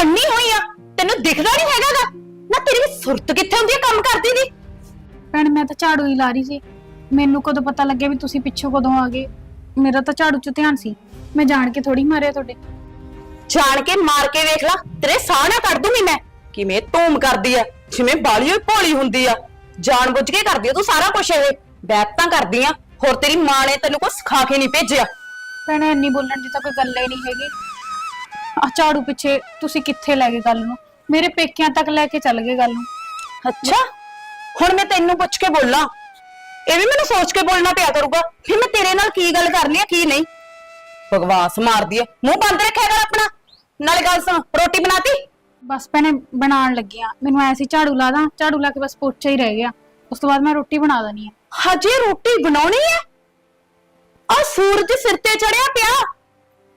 ਅੰਨੀ ਹੋਈ ਆ? ਤੈਨੂੰ ਦਿਖਦਾ ਨਹੀਂ ਹੈਗਾਗਾ? ਨਾ ਤੇਰੀ ਸੁਰਤ ਕਿੱਥੇ ਹੁੰਦੀ ਆ ਕੰਮ ਕਰਦੀ ਦੀ? ਭੈਣ ਮੈਂ ਤਾਂ ਝਾੜੂ ਹੀ ਲਾ ਰਹੀ ਸੀ। ਮੈਨੂੰ ਕਦੋਂ ਪਤਾ ਲੱਗਿਆ ਵੀ ਤੁਸੀਂ ਪਿੱਛੋਂ ਕਦੋਂ ਆ ਗਏ? ਮੇਰਾ ਤਾਂ ਝਾੜੂ 'ਚ ਧਿਆਨ ਸੀ। ਮੈਂ ਜਾਣ ਕੇ ਥੋੜੀ ਮਾਰਿਆ ਤੁਹਾਡੇ। ਜਾਣ ਕੇ ਮਾਰ ਕੇ ਵੇਖ ਲਾ। ਤੇਰੇ ਸਾਹ ਨਾ ਕੱਢ ਦੂੰਗੀ ਮੈਂ। ਕਿਵੇਂ ਧੂਮ ਕਰਦੀ ਆ? ਜਿਵੇਂ ਬਾਲੀ ਹੋਈ ਭੋਲੀ ਹੁੰਦੀ ਆ। ਜਾਣ ਬੁੱਝ ਕੇ ਕਰਦੀ ਆ ਤੂੰ ਸਾਰਾ ਕੁਝ ਇਹ। ਬੈਤ ਤਾਂ ਕਰਦੀ ਆ। ਹੋਰ ਤੇਰੀ ਮਾਂ ਨੇ ਤੈਨੂੰ ਕੁਝ ਸਿਖਾ ਕੇ ਨਹੀਂ ਭੇਜਿਆ। ਭੈਣ ਇੰਨੀ ਬੋਲਣ ਦੀ ਤਾਂ ਕੋਈ ਗੱਲ ਹੀ ਨਹੀਂ ਹੈਗੀ। ਆ ਝਾੜੂ ਪਿੱਛੇ ਤੁਸੀਂ ਕਿੱਥੇ ਲੈ ਗਏ ਗੱਲ ਨੂੰ? ਮੇਰੇ ਪੇਕਿਆਂ ਤੱਕ ਲੈ ਕੇ ਚੱਲ ਗਏ ਗੱਲ ਨੂੰ। ਅੱਛਾ ਹੁਣ ਮੈਂ ਤੈਨੂੰ ਪੁੱਛ ਕੇ ਬੋਲਾਂ। ਇਹ ਵੀ ਮੈਨੂੰ ਸੋਚ ਕੇ ਬੋਲਣਾ ਪਿਆ ਕਰੂਗਾ। ਫਿਰ ਮੈਂ ਤੇਰੇ ਨਾਲ ਕੀ ਗੱਲ ਕਰਨੀ ਆ ਕੀ ਨਹੀਂ? ਭਗਵਾਸ ਮਾਰਦੀ ਆ ਮੂੰਹ ਬੰਦ ਰੱਖਿਆ ਕਰ ਆਪਣਾ। ਨਾਲੇ ਗੱਲ ਸੁਣ ਰੋਟੀ ਬਣਾਤੀ? ਬਸ ਭੈਣੇ ਬਣਾਉਣ ਲੱਗੀਆਂ ਮੈਨੂੰ ਐ ਸੀ ਝਾੜੂ ਲਾ ਦਾਂ। ਝਾੜੂ ਲਾ ਕੇ ਬਸ ਪੋਚਾ ਹੀ ਰਹਿ ਗਿਆ। ਉਸ ਤੋਂ ਬਾਅਦ ਮੈਂ ਰੋਟੀ ਬਣਾ ਦੇਣੀ ਹੈ ਹਜੇ ਰੋਟੀ ਬਣਾਉਣੀ ਹੈ? ਆ ਸੂਰਜ ਸਿਰ ਤੇ ਚੜਿਆ ਪਿਆ।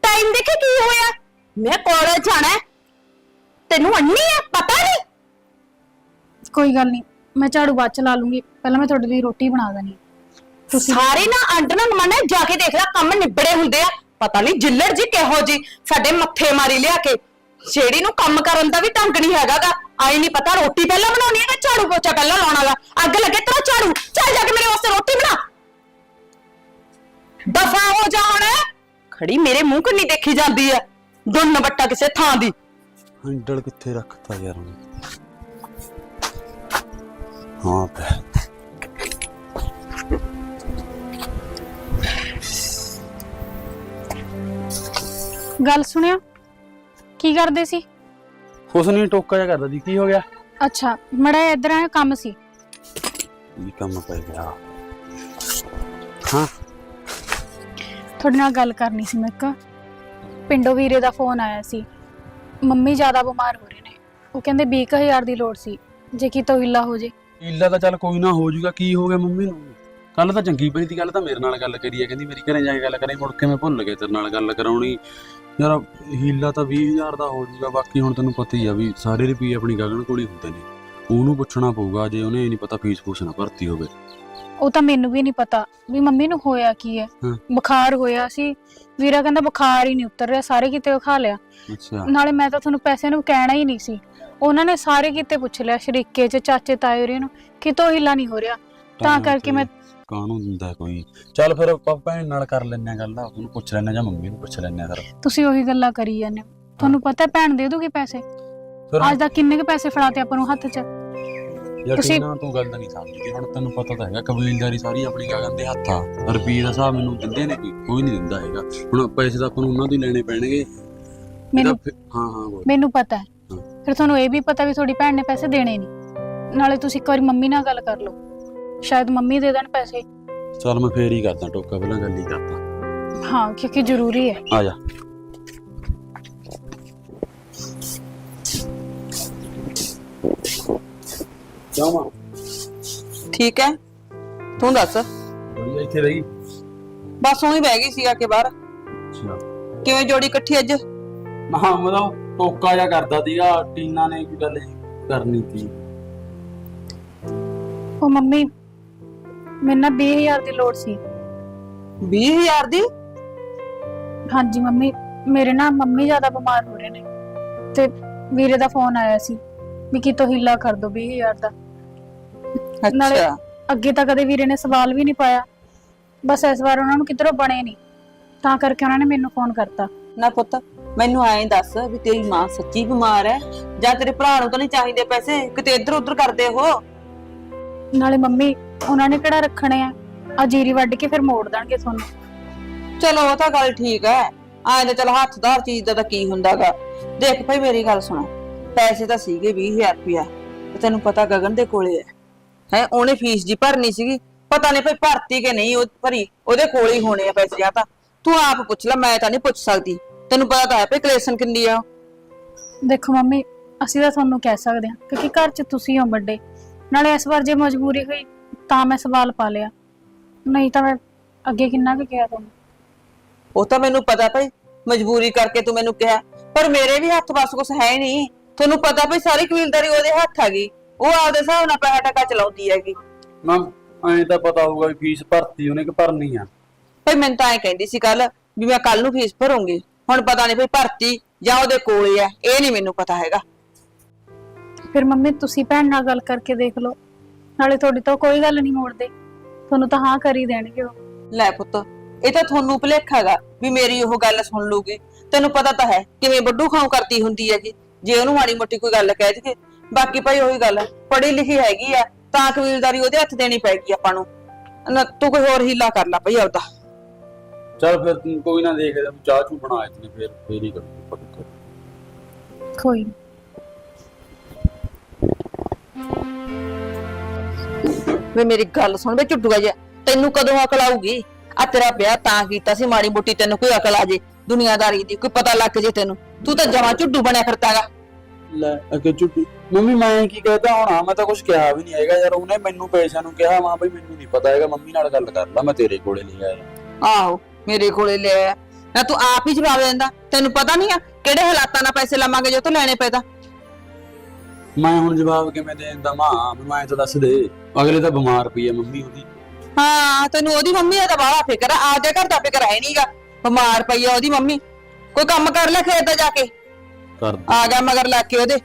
ਟਾਈਮ ਦੇਖੇ ਕੀ ਹੋਇਆ? ਮੈਂ ਕਾਲਜ ਜਾਣਾ ਹੈ। ਤੈਨੂੰ ਅੰਨੀ ਹੈ? ਪਤਾ ਨਹੀਂ? ਕੋਈ ਗੱਲ ਨਹੀਂ ਮੈਂ ਝਾੜੂ ਬਾਅਦ ਚ ਲਾ ਲੂੰਗੀ। ਪਹਿਲਾਂ ਮੈਂ ਤੁਹਾਡੇ ਲਈ ਰੋਟੀ ਬਣਾ ਦੇਣੀ ਤੁਸੀਂ ਸਾਰੇ ਨਾ ਅੰਡ ਨਾ ਮਨ ਜਾ ਕੇ ਦੇਖ ਲੈ ਕੰਮ ਨਿਬੜੇ ਹੁੰਦੇ ਆ। ਪਤਾ ਨਹੀਂ ਜਿੱਲੜ ਜੀ ਕਿਹੋ ਜੀ ਸਾਡੇ ਮੱਥੇ ਮਾਰੀ ਲਿਆ ਕੇ। ਜਿਹੜੀ ਨੂੰ ਕੰਮ ਕਰਨ ਦਾ ਵੀ ਢੰਗ ਨਹੀਂ ਹੈਗਾਗਾ। ਆਈ ਨਹੀਂ ਪਤਾ ਰੋਟੀ ਪਹਿਲਾਂ ਬਣਾਉਣੀ ਹੈ ਕਿ ਝਾੜੂ ਪੋਚਾ ਪਹਿਲਾਂ ਲਾਉਣਾਗਾ ਅੱਗ ਲੱਗੇ ਤੇਰਾ ਝਾੜੂ। ਚੱਲ ਜਾ ਕੇ ਮੇਰੇ ਵਾਸਤੇ ਰੋਟੀ ਬਣਾ। ਦਫਾ ਹੋ ਜਾ ਹੁਣ। ਖੜੀ ਮੇਰੇ ਮੂੰਹ ਕੰਨੀ ਦੇਖੀ ਜਾਂਦੀ ਆ ਦੁੰਨ ਵੱਟਾ ਕਿਸੇ ਥਾਂ ਦੀ। ਹੈਂਡਲ ਕਿੱਥੇ ਰੱਖਤਾ ਯਾਰ ਉਹਨੇ? ਹਾਂ ਗੱਲ ਸੁਣਿਓ। ਕੀ ਕਰਦੇ ਸੀ? ਕੁਛ ਨਹੀਂ ਟੋਕਾ ਜਿਹਾ ਕਰਦਾ ਜੀ ਕੀ ਹੋ ਗਿਆ? ਅੱਛਾ ਮੜਾ ਇਧਰ ਆਇਆ ਕੰਮ ਸੀ। ਕੀ ਕੰਮ ਪੈ ਗਿਆ? ਹਾਂ। ਤੁਹਾਡੇ ਨਾਲ ਗੱਲ ਕਰਨੀ ਸੀ ਮੈਂ ਇੱਕ। ਪਿੰਡੋਂ ਵੀਰੇ ਦਾ ਫੋਨ ਆਇਆ ਸੀ। ਮੰਮੀ ਜ਼ਿਆਦਾ ਬਿਮਾਰ ਹੋ ਰਹੇ ਨੇ। ਉਹ ਕਹਿੰਦੇ 20000 ਦੀ ਲੋੜ ਸੀ। ਜੇ ਕੀ ਤੋਂ ਹਿੱਲਾ ਹੋ ਜੇ। ਇੱਲਾ ਤਾਂ ਚੱਲ ਕੋਈ ਨਾ ਹੋ ਜਾਊਗਾ ਕੀ ਹੋ ਗਿਆ ਮੰਮੀ ਨੂੰ? ਕੱਲ ਤਾਂ ਚੰਗੀ ਪਈ ਤੀ ਕੱਲ ਤਾਂ ਮੇਰੇ ਨਾਲ ਗੱਲ ਕਰੀ ਹੈ ਕਹਿੰਦੀ ਮੇਰੀ ਘਰੇ ਜਾ ਕੇ ਗੱਲ ਕਰੇ ਮੁੜ ਕੇ ਮੈਂ ਭੁੱਲ ਗਿਆ ਤੇਰੇ ਨਾਲ ਗੱਲ ਕਰਾਉਣੀ। ਯਾਰ ਹੀਲਾ ਤਾਂ 20000 ਦਾ ਹੋ ਜਾਊਗਾ ਬਾਕੀ ਹੁਣ ਤੈਨੂੰ ਪਤਾ ਹੀ ਆ ਵੀ ਸਾਰੇ ਰੁਪਏ ਆਪਣੀ ਗਗਨ ਕੋਲ ਹੀ ਹੁੰਦੇ ਨੇ ਉਹਨੂੰ ਪੁੱਛਣਾ ਪਊਗਾ ਜੇ ਉਹਨੇ ਇਹ ਨਹੀਂ ਪਤਾ ਫੀਸ ਫੂਸ ਨਾ ਭਰਤੀ ਹੋਵੇ। ਉਹ ਤਾਂ ਮੈਨੂੰ ਵੀ ਨਹੀਂ ਪਤਾ ਵੀ ਮੰਮੀ ਨੂੰ ਹੋਇਆ ਕੀ ਹੈ। ਹਾਂ। ਬੁਖਾਰ ਹੋਇਆ ਸੀ ਵੀਰਾ ਕਹਿੰਦਾ ਬੁਖਾਰ ਹੀ ਨਹੀਂ ਉਤਰ ਰਿਹਾ ਸਾਰੇ ਕਿਤੇ ਖਾ ਲਿਆ। ਅੱਛਾ। ਨਾਲੇ ਮੈਂ ਤਾਂ ਤੁਹਾਨੂੰ ਪੈਸੇ ਨੂੰ ਕਹਿਣਾ ਹੀ ਨਹੀਂ ਸੀ। ਉਹਨਾਂ ਨੇ ਸਾਰੇ ਕਿਤੇ ਪੁੱਛ ਲਿਆ ਸ਼ਰੀਕੇ ਚ ਚਾਚੇ ਤਾਏ ਹੋਰੇ ਨੂੰ ਕਿਤੋਂ ਹਿੱਲਾ ਨਹੀਂ ਹੋ ਰਿਹਾ। ਤਾਂ ਕਰਕੇ ਮੈਂ ਕਾਹਨੂੰ ਦਿੰਦਾ ਕੋਈ? ਚੱਲ ਫਿਰ ਆਪਾਂ ਭੈਣ ਨਾਲ ਕਰ ਆ ਗੱਲ ਉਹਨੂੰ ਪੁੱਛ ਲੈਨੇ ਜਾਂ ਮੰਮੀ ਨੂੰ ਪੁੱਛ ਆ ਫਿਰ। ਤੁਸੀਂ ਉਹੀ ਗੱਲਾਂ ਕਰੀ ਜਾਂਦੇ ਹੋ। ਤੁਹਾਨੂੰ ਪਤਾ ਹੈ ਭੈਣ ਦੇ ਦੂਗੀ ਪੈਸੇ? ਫਿਰ ਅੱਜ ਦਾ ਕਿੰਨੇ ਕੁ ਪੈਸੇ ਫੜਾਤੇ ਆਪਾਂ ਨੂੰ ਹੱਥ 'ਚ? ਤੁਸੀਂ- ਟੀਨਾ ਤੂੰ ਗੱਲ ਨਹੀਂ ਸਮਝਦੀ। ਹੁਣ ਤੈਨੂੰ ਪਤਾ ਤਾਂ ਹੈਗਾ ਕਬੀਲਦਾਰੀ ਸਾਰੀ ਆਪਣੀ ਗਗਨ ਦੇ ਹੱਥ ਆ। ਰੁਪਈਏ ਦਾ ਹਿਸਾਬ ਮੈਨੂੰ ਦਿੰਦੇ ਨੇ ਕੋਈ ਕੋਈ ਨਹੀਂ ਦਿੰਦਾ ਹੈਗਾ। ਹੁਣ ਪੈਸੇ ਤਾਂ ਆਪਾਂ ਨੂੰ ਉਹਨਾਂ ਤੋਂ ਹੀ ਲੈਣੇ ਪੈਣਗੇ। ਮੈਨੂੰ ਇਹਦਾ ਫਿਰ- ਹਾਂ ਹਾਂ ਬੋਲ। ਮੈਨੂੰ ਪਤਾ ਹਾਂ। ਫਿਰ ਤੁਹਾਨੂੰ ਇਹ ਵੀ ਪਤਾ ਵੀ ਤੁਹਾਡੀ ਭੈਣ ਨੇ ਪੈਸੇ ਦੇਣੇ ਨਹੀਂ। ਨਾਲੇ ਤੁਸੀਂ ਇੱਕ ਵਾਰੀ ਮੰਮੀ ਨਾਲ ਗੱਲ ਕਰ ਲਓ। ਸ਼ਾਇਦ ਮੰਮੀ ਦੇ ਦੇਣ ਪੈਸੇ ਚੱਲ ਮੈਂ ਫੇਰ ਹੀ ਕਰਦਾ ਟੋਕਾ ਪਹਿਲਾਂ ਗੱਲ ਹੀ ਕਰਦਾ ਹਾਂ ਕਿਉਂਕਿ ਜ਼ਰੂਰੀ ਹੈ ਆ ਜਾ ਜਾਵਾਂ ਠੀਕ ਹੈ ਤੂੰ ਦੱਸ ਬੜੀ ਇੱਥੇ ਰਹੀ ਬਸ ਉਹੀ ਬਹਿ ਗਈ ਸੀ ਆ ਕੇ ਬਾਹਰ ਅੱਛਾ ਕਿਵੇਂ ਜੋੜੀ ਇਕੱਠੀ ਅੱਜ ਹਾਂ ਮਤਲਬ ਟੋਕਾ ਜਿਹਾ ਕਰਦਾ ਸੀਗਾ ਟੀਨਾ ਨੇ ਕੋਈ ਗੱਲ ਜਿਹੀ ਕਰਨੀ ਸੀ ਉਹ ਮੰਮੀ ਮੈਨੂੰ ਨਾ 20000 ਦੀ ਲੋੜ ਸੀ। 20000 ਦੀ? ਹਾਂਜੀ ਮੰਮੀ ਮੇਰੇ ਨਾ ਮੰਮੀ ਜ਼ਿਆਦਾ ਬਿਮਾਰ ਹੋ ਰਹੇ ਨੇ। ਤੇ ਵੀਰੇ ਦਾ ਫੋਨ ਆਇਆ ਸੀ ਵੀ ਕਿਤੋਂ ਹਿੱਲਾ ਕਰ ਦੋ 20000 ਦਾ। ਨਾਲੇ- ਅੱਛਾ। ਅੱਗੇ ਤਾਂ ਕਦੇ ਵੀਰੇ ਨੇ ਸਵਾਲ ਵੀ ਨਹੀਂ ਪਾਇਆ। ਬਸ ਇਸ ਵਾਰ ਉਹਨਾਂ ਨੂੰ ਕਿਧਰੋਂ ਬਣੇ ਨਹੀਂ। ਤਾਂ ਕਰਕੇ ਉਹਨਾਂ ਨੇ ਮੈਨੂੰ ਫੋਨ ਕਰਤਾ। ਨਾ ਪੁੱਤ ਮੈਨੂੰ ਐਂ ਦੱਸ ਵੀ ਤੇਰੀ ਮਾਂ ਸੱਚੀ ਬਿਮਾਰ ਹੈ ਜਾਂ ਤੇਰੇ ਭਰਾ ਨੂੰ ਤਾਂ ਨਹੀਂ ਚਾਹੀਦੇ ਪੈਸੇ? ਕਿਤੇ ਇੱਧਰ ਉੱਧਰ ਕਰਦੇ ਹੋ? ਨਾਲੇ ਮੰਮੀ ਉਹਨਾਂ ਨੇ ਕਿਹੜਾ ਰੱਖਣੇ ਆ? ਆ ਜੀਰੀ ਵੱਢ ਕੇ ਫਿਰ ਮੋੜ ਦੇਣਗੇ ਤੁਹਾਨੂੰ। ਚਲੋ ਉਹ ਤਾਂ ਗੱਲ ਠੀਕ ਐਂ। ਤਾਂ ਚਲ ਹੱਥਦਾਰ ਚੀਜ਼ ਦਾ ਤਾਂ ਕੀ ਹੁੰਦਾਗਾ। ਦੇਖ ਭਾਈ ਮੇਰੀ ਗੱਲ ਸੁਣ। ਪੈਸੇ ਤਾਂ ਸੀਗੇ 20000 ਰੁਪਇਆ। ਤੇ ਤੈਨੂੰ ਪਤਾ ਗਗਨ ਦੇ ਕੋਲੇ ਹੈ ਹੈ ਉਹਨੇ ਫੀਸ ਜੀ ਭਰਨੀ ਸੀਗੀ। ਪਤਾ ਨਹੀਂ ਭਾਈ ਭਰਤੀ ਕਿ ਨਹੀਂ ਉਹ ਭਰੀ ਉਹਦੇ ਕੋਲ ਹੀ ਹੋਣੇ ਆ ਪੈਸੇ ਜਾਂ ਤਾਂ। ਤੂੰ ਆਪ ਪੁੱਛ ਲੈ ਮੈਂ ਤਾਂ ਨਹੀਂ ਪੁੱਛ ਸਕਦੀ। ਤੈਨੂੰ ਪਤਾ ਤਾਂ ਹੈ ਭਾਈ ਕਲੇਸ਼ਨ ਕਿੰਨੀ ਆ। ਦੇਖੋ ਮੰਮੀ ਅਸੀਂ ਤਾਂ ਤੁਹਾਨੂੰ ਕਹਿ ਸਕਦੇ ਹਾਂ ਕਿਉਂਕਿ ਘਰ 'ਚ ਤੁਸੀਂ ਹੋ ਵੱਡੇ। ਨਾਲੇ ਇਸ ਵਾਰ ਜੇ ਮਜਬੂਰੀ ਹੋਈ ਤਾਂ ਮੈਂ ਸਵਾਲ ਪਾ ਲਿਆ। ਨਹੀਂ ਤਾਂ ਮੈਂ ਅੱਗੇ ਕਿੰਨਾ ਕੁ ਕਿਹਾ ਤੁਹਾਨੂੰ ਉਹ ਤਾਂ ਮੈਨੂੰ ਪਤਾ ਭਾਈ ਮਜਬੂਰੀ ਕਰਕੇ ਤੂੰ ਮੈਨੂੰ ਕਿਹਾ। ਪਰ ਮੇਰੇ ਵੀ ਹੱਥ ਬਸ ਕੁਛ ਹੈ ਨਹੀਂ। ਤੁਹਾਨੂੰ ਪਤਾ ਭਾਈ ਸਾਰੀ ਕਬੀਲਦਾਰੀ ਉਹਦੇ ਹੱਥ ਆ ਗਈ ਉਹ ਆਪਦੇ ਹਿਸਾਬ ਨਾਲ ਪੈਸਾ ਟਕਾ ਚਲਾਉਂਦੀ ਹੈਗੀ। ਮਾਂ ਐਂ ਤਾਂ ਪਤਾ ਹੋਊਗਾ ਵੀ ਫੀਸ ਭਰਤੀ ਉਹਨੇ ਕਿ ਭਰਨੀ ਆ। ਭਈ ਮੈਨੂੰ ਤਾਂ ਐ ਕਹਿੰਦੀ ਸੀ ਕੱਲ ਵੀ ਮੈਂ ਕੱਲ ਨੂੰ ਫੀਸ ਭਰੂੰਗੀ। ਹੁਣ ਪਤਾ ਨਹੀਂ ਭਈ ਭਰਤੀ ਜਾਂ ਉਹਦੇ ਕੋਲੇ ਆ ਇਹ ਨਹੀਂ ਮੈਨੂੰ ਪਤਾ ਹੈਗਾ। ਫਿਰ ਮੰਮੀ ਤੁਸੀਂ ਭੈਣ ਨਾਲ ਗੱਲ ਕਰਕੇ ਦੇਖ ਲਓ। ਨਾਲੇ ਤੁਹਾਡੀ ਤਾਂ ਕੋਈ ਗੱਲ ਨਹੀਂ ਮੋੜਦੇ। ਤੁਹਾਨੂੰ ਤਾਂ ਹਾਂ ਕਰ ਹੀ ਦੇਣਗੇ ਉਹ। ਲੈ ਪੁੱਤ ਇਹ ਤਾਂ ਤੁਹਾਨੂੰ ਭੁਲੇਖਾ ਹੈਗਾ ਵੀ ਮੇਰੀ ਉਹ ਗੱਲ ਸੁਣ ਲੂਗੀ। ਤੈਨੂੰ ਪਤਾ ਤਾਂ ਹੈ ਕਿਵੇਂ ਵੱਡੂ ਖਾਉ ਕਰਦੀ ਹੁੰਦੀ ਹੈਗੀ। ਜੇ ਉਹਨੂੰ ਮਾੜੀ ਮੋਟੀ ਕੋਈ ਗੱਲ ਕਹਿ ਦਈਏ ਬਾਕੀ ਭਾਈ ਉਹੀ ਗੱਲ ਪੜ੍ਹੀ ਲਿਖੀ ਹੈਗੀ ਆ ਤਾਂ ਕਬੀਲਦਾਰੀ ਉਹਦੇ ਹੱਥ ਦੇਣੀ ਪੈਗੀ ਆਪਾਂ ਨੂੰ। ਨਾ ਤੂੰ ਕੋਈ ਹੋਰ ਹੀਲਾ ਕਰ ਲੈ ਭਈ ਆਪਦਾ। ਚੱਲ ਫਿਰ ਤੂੰ ਕੋਈ ਨਾ ਦੇਖਦੇ ਤੂੰ ਚਾਹ ਚੂ ਬਣਾ ਇਤਨੇ ਫਿਰ ਫੇਰ ਹੀ ਕਰੂ ਪੱਕਾ ਕੋਈ ਨੀ। ਵੇ ਮੇਰੀ ਗੱਲ ਸੁਣ ਵੇ ਝੁੱਟੂਆ ਜਿਹਾ ਤੈਨੂੰ ਕਦੋਂ ਅਕਲ ਆਊਗੀ? ਆ ਤੇਰਾ ਵਿਆਹ ਤਾਂ ਕੀਤਾ ਸੀ ਮਾੜੀ ਮੋਟੀ ਤੈਨੂੰ ਕੋਈ ਅਕਲ ਆ ਜੇ ਦੁਨੀਆਦਾਰੀ ਦੀ ਕੋਈ ਪਤਾ ਲੱਗ ਜੇ ਤੈਨੂੰ। ਤੂੰ ਤਾਂ ਜਮਾ ਝੁੱਡੂ ਬਣਿਆ ਫਿਰਦਾਗਾ ਲੈ ਅੱਗੇ ਝੁੱਟੀ ਮੰਮੀ ਮੈਂ ਕੀ ਕਹਤਾ ਹੋਣਾ? ਮੈਂ ਤਾਂ ਕੁਝ ਕਿਹਾ ਵੀ ਨਹੀਂ ਹੈਗਾ ਯਾਰ ਉਹਨੇ ਮੈਨੂੰ ਪੈਸਿਆਂ ਨੂੰ ਕਿਹਾ ਮਾਂ ਬਈ ਮੈਨੂੰ ਨਹੀਂ ਪਤਾ ਹੈਗਾ ਮੰਮੀ ਨਾਲ ਗੱਲ ਕਰ ਲਾ ਮੈਂ ਤੇਰੇ ਕੋਲੇ ਨਹੀਂ ਆਇਆ। ਆਹੋ ਮੇਰੇ ਕੋਲੇ ਲੈ ਆਇਆ ਨਾ ਤੂੰ ਆਪ ਹੀ ਜਵਾਬ ਦਿੰਦਾ ਤੈਨੂੰ ਪਤਾ ਨਹੀਂ ਆ ਕਿਹੜੇ ਹਾਲਾਤਾਂ ਨਾਲ ਪੈਸੇ ਲਵਾਂਗੇ ਜੋ ਤੂੰ ਲੈਣੇ ਪੈਦਾ ਮੈਂ ਹੁਣ ਜਵਾਬ ਕਿਵੇਂ ਦੇ ਦਿੰਦਾ ਮਾਂ? ਮੈਨੂੰ ਐਂ ਤਾਂ ਦੱਸ ਦੇ। ਅਗਲੇ ਤਾਂ ਬਿਮਾਰ ਪਈ ਹੈ ਮੰਮੀ ਉਹਦੀ। ਹਾਂ ਤੈਨੂੰ ਉਹਦੀ ਮੰਮੀ ਦਾ ਤਾਂ ਬਾਹਲਾ ਫਿਕਰ ਆ। ਆਪਦੇ ਘਰ ਦਾ ਫਿਕਰ ਹੈ ਨਹੀਂਗਾ ਬਿਮਾਰ ਪਈ ਆ ਉਹਦੀ ਮੰਮੀ। ਕੋਈ ਕੰਮ ਕਰ ਲੈ ਖੇਤ ਦਾ ਜਾ ਕੇ। ਕਰ ਆ ਗਿਆ ਮਗਰ ਲੱਗ ਕੇ ਉਹਦੇ।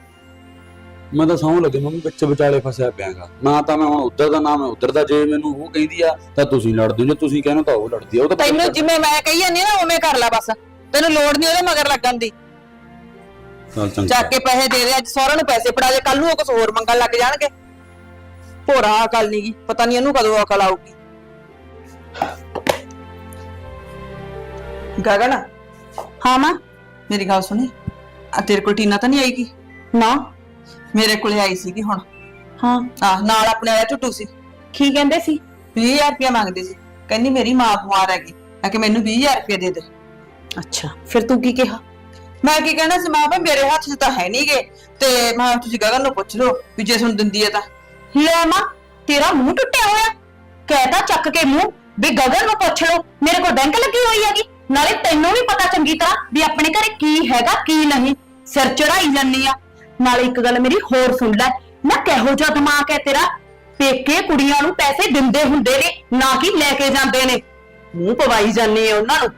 ਮੈਂ ਤਾਂ ਸੌਂ ਲੱਗੇ ਮੰਮੀ ਬੱਚੇ ਵਿਚਾਲੇ ਫਸਿਆ ਪਿਆਗਾ ਨਾ ਤਾਂ ਮੈਂ ਹੁਣ ਉੱਧਰ ਦਾ ਨਾ ਮੈਂ ਉੱਧਰ ਦਾ। ਜੇ ਮੈਨੂੰ ਉਹ ਕਹਿੰਦੀ ਆ ਤਾਂ ਤੁਸੀਂ ਲੜਦੇ ਹੋ। ਜੇ ਤੁਸੀਂ ਕਹਿੰਦੇ ਹੋ ਤਾਂ ਉਹ ਲੜਦੀ ਆ। ਉਹ ਤਾਂ ਤੈਨੂੰ ਜਿਵੇਂ ਮੈਂ ਕਹੀ ਜਾਂਦੀ ਆ ਨਾ ਉਵੇਂ ਕਰ ਲੈ ਬਸ। ਤੈਨੂੰ ਲੋੜ ਨਹੀਂ ਉਹਦੇ ਮਗਰ ਲੱਗਣ ਦੀ। ਚੱਲ ਚੰਗਾ। ਚੱਕ ਕੇ ਪੈਸੇ ਦੇ ਦੇ ਅੱਜ ਸਹੁਰਿਆਂ ਨੂੰ ਪੈਸੇ ਫੜਾ ਦੇ ਕੱਲ ਨੂੰ ਉਹ ਕੁਝ ਹੋਰ ਮੰਗਣ ਲੱਗ ਜਾਣਗੇ। ਭੋਰਾ ਅਕਲ ਨੀ ਗੀ ਪਤਾ ਨਹੀਂ ਇਹਨੂੰ ਕਦੋਂ ਅਕਲ ਆਊਗੀ। ਗਗਨ? ਹਾਂ ਮਾਂ। ਮੇਰੀ ਗੱਲ ਸੁਣੀ। ਆ ਤੇਰੇ ਕੋਲ ਟੀਨਾ ਤਾਂ ਨਹੀਂ ਆਏਗੀ ਨਾ। ਮੇਰੇ ਕੋਲੇ ਆਈ ਸੀਗੀ ਹੁਣ। ਹਾਂ। ਆ ਨਾਲ ਆਪਣੇ ਵਾਲਾ ਝੁੱਟੂ ਸੀ। ਕੀ ਕਹਿੰਦੇ ਸੀ? 20000 ਰੁਪਇਆ ਮੰਗਦੀ ਸੀ। ਕਹਿੰਦੀ ਮੇਰੀ ਮਾਂ ਬਿਮਾਰ ਹੈਗੀ। ਆ ਕਿ ਮੈਨੂੰ 20000 ਰੁਪਇਆ ਦੇ ਦੇ। ਅੱਛਾ ਫਿਰ ਤੂੰ ਕੀ ਕਿਹਾ? ਮੈਂ ਕੀ ਕਹਿਣਾ ਸੀ, ਮਾਂ ਭਾਈ ਮੇਰੇ ਹੱਥ 'ਚ ਤਾਂ ਹੈ ਨਹੀਂਗੇ ਤੇ ਮੈਂ ਤੁਸੀਂ ਗਗਨ ਨੂੰ ਪੁੱਛ ਲਓ ਵੀ ਜੇ ਤੁਹਾਨੂੰ ਦਿੰਦੀ ਹੈ ਤਾਂ। ਲੈ ਮਾਂ, ਤੇਰਾ ਮੂੰਹ ਟੁੱਟਿਆ ਹੋਇਆ। ਕਹਿਤਾ ਚੱਕ ਕੇ ਮੂੰਹ, ਵੀ ਗਗਨ ਨੂੰ ਪੁੱਛ ਲਓ, ਮੇਰੇ ਕੋਲ ਬੈਂਕ ਲੱਗੀ ਹੋਈ ਹੈਗੀ। ਨਾਲੇ ਤੈਨੂੰ ਵੀ ਪਤਾ ਚੰਗੀ ਤਰ੍ਹਾਂ ਵੀ ਆਪਣੇ ਘਰੇ ਕੀ ਹੈਗਾ, ਕੀ ਨਹੀਂ। ਸਿਰ ਚੜਾਈ ਜਾਂਦੀ ਆ। ਨਾਲੇ ਇੱਕ ਗੱਲ ਮੇਰੀ ਹੋਰ ਸੁਣ ਲੈ ਨਾ ਕਿਹੋ ਜਿਹਾ ਦਿਮਾਗ ਹੈ ਤੇਰਾ? ਪੇਕੇ ਕੁੜੀਆਂ ਨੂੰ ਪੈਸੇ ਦਿੰਦੇ ਹੁੰਦੇ ਨੇ, ਨਾ ਕਿ ਲੈ ਕੇ ਜਾਂਦੇ ਨੇ। ਮੂੰਹ ਪਵਾਈ ਜਾਂਦੀ ਆ ਉਹਨਾਂ ਨੂੰ।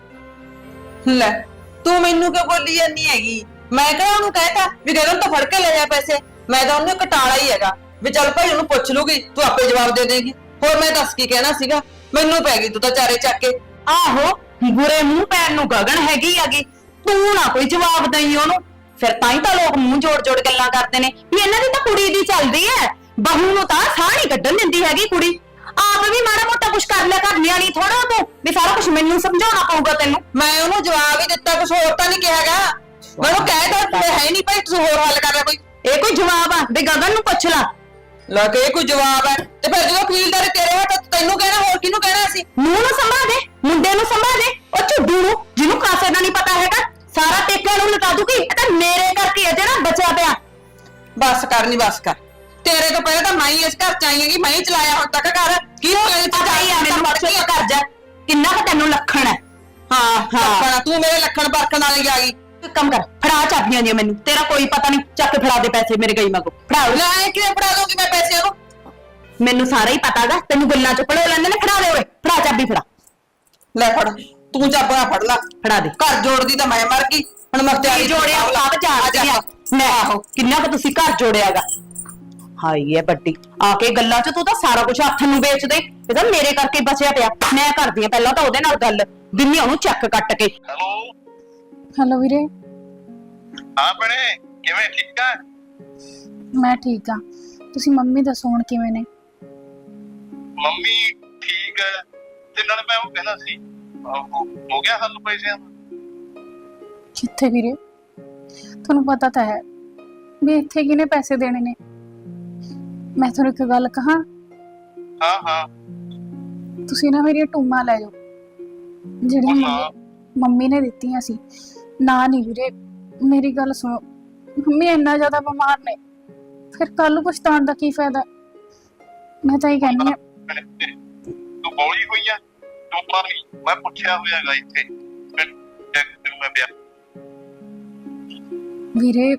ਲੈ ਤੂੰ ਮੈਨੂੰ ਕਿਉਂ ਬੋਲੀ ਜਾਂਦੀ ਹੈਗੀ? ਮੈਂ ਕਿਹਾ ਉਹਨੂੰ ਕਹਿਤਾ ਵੀ ਗਗਨ ਤੋਂ ਫੜ ਕੇ ਲੈ ਜਾ ਪੈਸੇ, ਮੈਂ ਤਾਂ ਉਹਨੂੰ ਕਟਾਲਾ ਹੀ ਹੈਗਾ। ਵੀ ਚੱਲ ਭਾਈ ਉਹਨੂੰ ਪੁੱਛ ਲੂਗੀ ਤੂੰ ਆਪੇ ਜਵਾਬ ਦੇ ਦੇਗੀ। ਹੋਰ ਮੈਂ ਦੱਸ ਕੀ ਕਹਿਣਾ ਸੀਗਾ? ਮੈਨੂੰ ਪੈ ਗਈ ਤੂੰ ਤਾਂ ਚਾਰੇ ਚੱਕ ਕੇ। ਆਹੋ, ਬੁਰੇ ਮੂੰਹ ਪੈਣ ਨੂੰ ਗਗਨ ਹੈਗੀ ਹੈਗੀ। ਤੂੰ ਨਾ ਕੋਈ ਜਵਾਬ ਦਈ ਉਹਨੂੰ। ਫਿਰ ਤਾਂ ਹੀ ਤਾਂ ਲੋਕ ਮੂੰਹ ਜੋੜ ਜੋੜ ਗੱਲਾਂ ਕਰਦੇ ਨੇ। ਵੀ ਇਹਨਾਂ ਦੀ ਤਾਂ ਕੁੜੀ ਦੀ ਚੱਲਦੀ ਐ ਬਹੂ ਨੂੰ ਤਾਂ ਸਾਹ ਨਹੀਂ ਕੱਢਣ ਦਿੰਦੀ ਹੈਗੀ ਕੁੜੀ। ਆਪ ਵੀ ਮਾੜਾ ਮੋਟਾ ਕੁਛ ਕਰ ਲਿਆ ਕਰ ਨਿਆਣੀ ਥੋੜਾ ਤੂੰ ਵੀ ਸਾਰਾ ਕੁਝ ਮੈਨੂੰ ਸਮਝਾਉਣਾ ਪਊਗਾ ਤੈਨੂੰ। ਮੈਂ ਉਹਨੂੰ ਜਵਾਬ ਹੀ ਦਿੱਤਾ ਕੁਝ ਹੋਰ ਤਾਂ ਨਹੀਂ ਕਿਹਾਗਾ। ਮੈਨੂੰ ਕਹਿ ਦੋ ਹੈ ਨਹੀਂ ਭਾਈ ਤੁਸੀਂ ਹੋਰ ਹੱਲ ਕਰ ਲੈ ਕੋਈ। ਇਹ ਕੋਈ ਜਵਾਬ ਆ ਵੀ ਗਗਨ ਨੂੰ ਪੁੱਛ ਲਾ। ਲੈ ਕੇ ਇਹ ਕੋਈ ਜਵਾਬ ਹੈ ਤੇ ਫਿਰ ਜਦੋਂ ਕਬੀਲਦਾਰੀ ਤੇਰੇ ਹੱਥ ਤੈਨੂੰ ਕਹਿਣਾ ਹੋਰ ਕਿਹਨੂੰ ਕਹਿਣਾ ਸੀ? ਨੂੰਹ ਨੂੰ ਸੰਭਾ ਦੇ ਮੁੰਡੇ ਨੂੰ ਸੰਭਾ ਦੇ। ਉਹ ਝੁੱਡੂ ਨੂੰ ਜਿਹਨੂੰ ਕਾਸੇ ਦਾ ਨਹੀਂ ਪਤਾ ਹੈਗਾ ਸਾਰਾ ਟੇਕਿਆਂ ਨੂੰ ਲਟਾ ਦੂਗੀ ਇਹ ਤਾਂ ਮੇਰੇ ਕਰਕੇ ਹੈ ਜਿਹੜਾ ਬਚਿਆ ਪਿਆ। ਬਸ ਕਰ ਨਹੀਂ ਬਸ ਕਰ। ਤੇਰੇ ਤੋਂ ਪਹਿਲਾਂ ਤਾਂ ਮੈਂ ਹੀ ਇਸ ਘਰ ਚ ਆਈ ਹੈਗੀ ਮੈਂ ਹੀ ਚਲਾਇਆ ਹੁਣ ਤੱਕ ਘਰ। ਕੀ ਹੋ ਗਿਆ ਇੱਥੇ ਪਤਾ ਹੀ ਆ ਮੈਨੂੰ ਚੁੱਪ ਕਰ ਜਾ। ਕਿੰਨਾ ਕੁ ਤੈਨੂੰ ਲੱਖਣ ਹੈ? ਹਾਂ ਹਾਂ। ਹਾਂ ਤੂੰ ਮੇਰੇ ਲੱਖਣ ਪਰਖਣ ਵਾਲੀ ਆ ਗਈ। ਇੱਕ ਕੰਮ ਕਰ ਫੜਾ ਚਾਬੀਆਂ ਦੀਆਂ ਮੈਨੂੰ। ਤੇਰਾ ਕੋਈ ਪਤਾ ਨਹੀਂ ਚੱਕ ਕੇ ਫੜਾ ਦੇ ਪੈਸੇ ਮੇਰੇ ਗਈ ਮਗੋ ਫੜਾ। ਲੈ ਕਿਵੇਂ ਫੜਾ ਦੂੰਗੀ ਮੈਂ ਪੈਸੇ ਉਹਨੂੰ ਮੈਨੂੰ ਸਾਰਾ ਹੀ ਪਤਾਗਾ ਤੈਨੂੰ ਗੱਲਾਂ ਚ ਪੜੋ ਲੈਂਦੇ ਨੇ ਫੜਾ ਦੇ ਓਏ। ਫੜਾ ਚਾਬੀ ਫੜਾ। ਲੈ ਫੜ ਤੂੰ ਚਾਬਾ ਫੜ ਲਾ। ਫੜਾ ਦੇ। ਘਰ ਜੋੜਦੀ ਤਾਂ ਮੈਂ ਮਰ ਗਈ। ਹੁਣ ਮਖਤਿਆਰੀ ਕੀ ਜੋੜਿਆ? ਸਭ ਜਾਣਦੀਆਂ ਮੈਂ ਆਹੋ। ਕਿੰਨਾ ਕੁ ਤੁਸੀਂ ਘਰ ਜੋੜਿਆਗਾ ਹਾਈ ਹੈ ਬੱਟੀ ਆ ਕੇ ਗੱਲਾਂ ਚ ਤੂੰ ਤਾਂ ਸਾਰਾ ਕੁਝ ਹੱਥ ਨੂੰ ਵੇਚ ਦੇ। ਇਹ ਤਾਂ ਮੇਰੇ ਕਰਕੇ ਬਚਿਆ ਪਿਆ। ਮੈਂ ਕਰਦੀ ਆ ਪਹਿਲਾਂ ਤਾਂ ਉਹਦੇ ਨਾਲ ਗੱਲ। ਦਿੰਨੀ ਉਹਨੂੰ ਚੱਕ ਕੱਟ ਕੇ। ਹੈਲੋ? ਹੈਲੋ ਵੀਰੇ। ਹਾਂ ਭੈਣੇ ਕਿਵੇਂ ਠੀਕ ਆ ਮੈਂ ਠੀਕ ਆ। ਤੁਸੀਂ ਮੰਮੀ ਦੱਸੋ ਹੁਣ ਕਿਵੇਂ ਨੇ? ਮੰਮੀ ਠੀਕ ਹੈ। ਤੇ ਨਾਲ ਮੈਂ ਉਹ ਕਹਿਣਾ ਸੀ ਆਹੋ, ਹੋ ਗਿਆ ਹੱਲ ਪੈਸਿਆਂ ਦਾ? ਕਿੱਥੇ ਵੀਰੇ? ਤੁਹਾਨੂੰ ਪਤਾ ਤਾਂ ਹੈ। ਵੀ ਇੱਥੇ ਕਿਹਨੇ ਪੈਸੇ ਦੇਣੇ ਨੇ? ਮੈਂ ਤੁਹਾਨੂੰ ਇੱਕ ਗੱਲ ਕਹਾਂ? ਹਾਂ ਹਾਂ। ਤੁਸੀਂ ਨਾ ਮੇਰੀਆਂ ਟੂਮਾਂ ਲੈ ਜਾਓ। ਜਿਹੜੀਆਂ ਨਾ ਮੰਮੀ- ਮੰਮੀ ਨੇ ਦਿੱਤੀਆਂ ਸੀ। ਨਾ ਨਹੀਂ ਵੀਰੇ ਮੇਰੀ ਗੱਲ ਸੁਣੋ। ਮੰਮੀ ਇੰਨਾ ਜ਼ਿਆਦਾ ਬਿਮਾਰ ਨੇ। ਫਿਰ ਕੱਲ ਨੂੰ ਪਛਤਾਉਣ ਦਾ ਕੀ ਫਾਇਦਾ? ਮੈਂ ਤਾਂ ਇਹ ਕਹਿੰਦੀ ਹਾਂ। ਤੂੰ ਬੋਲੀ ਹੋਈ ਆ। ਤੂੰ ਮਾਰੀ ਮੈਂ ਪੁੱਛਿਆ ਹੋਇਆਗਾ ਇੱਥੇ। ਫਿਰ ਚੈੱਕ ਤੈਨੂੰ ਮੈਂ ਵਿਆਹ ਵੀਰੇ